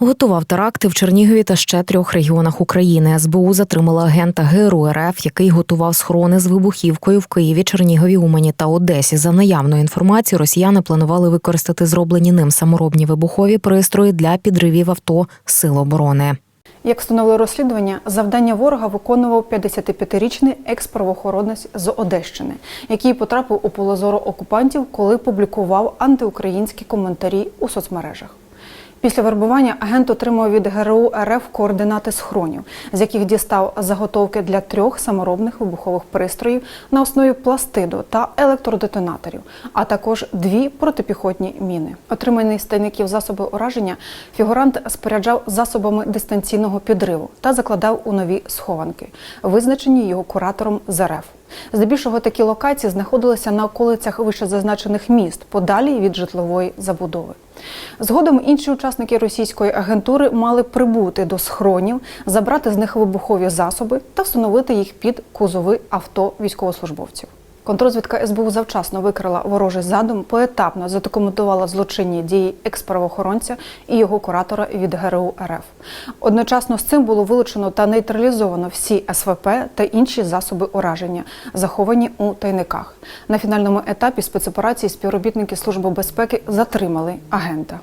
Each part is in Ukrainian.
Готував теракти в Чернігові та ще трьох регіонах України. СБУ затримала агента ГРУ РФ, який готував схорони з вибухівкою в Києві, Чернігові, Умані та Одесі. За наявною інформацією, росіяни планували використати зроблені ним саморобні вибухові пристрої для підривів авто сил оборони. Як встановило розслідування, завдання ворога виконував 55-річний екс-правоохоронець з Одещини, який потрапив у поле зору окупантів, коли публікував антиукраїнські коментарі у соцмережах. Після вербування агент отримав від ГРУ РФ координати схронів, з яких дістав заготовки для трьох саморобних вибухових пристроїв на основі пластиду та електродетонаторів, а також дві протипіхотні міни. Отриманий з тайників засоби ураження фігурант споряджав засобами дистанційного підриву та закладав у нові схованки, визначені його куратором з РФ. Здебільшого такі локації знаходилися на околицях вищезазначених міст, подалі від житлової забудови. Згодом інші учасники російської агентури мали прибути до схронів, забрати з них вибухові засоби та встановити їх під кузови авто військовослужбовців. Контрозвідка СБУ завчасно викрила ворожий задум, поетапно задокументувала злочинні дії екс-правоохоронця і його куратора від ГРУ РФ. Одночасно з цим було вилучено та нейтралізовано всі СВП та інші засоби ураження, заховані у тайниках. На фінальному етапі спецоперації співробітники Служби безпеки затримали агента.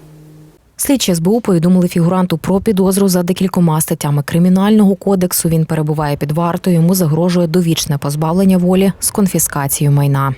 Слідчі СБУ повідомили фігуранту про підозру за декількома статтями кримінального кодексу. Він перебуває під вартою. Йому загрожує довічне позбавлення волі з конфіскацією майна.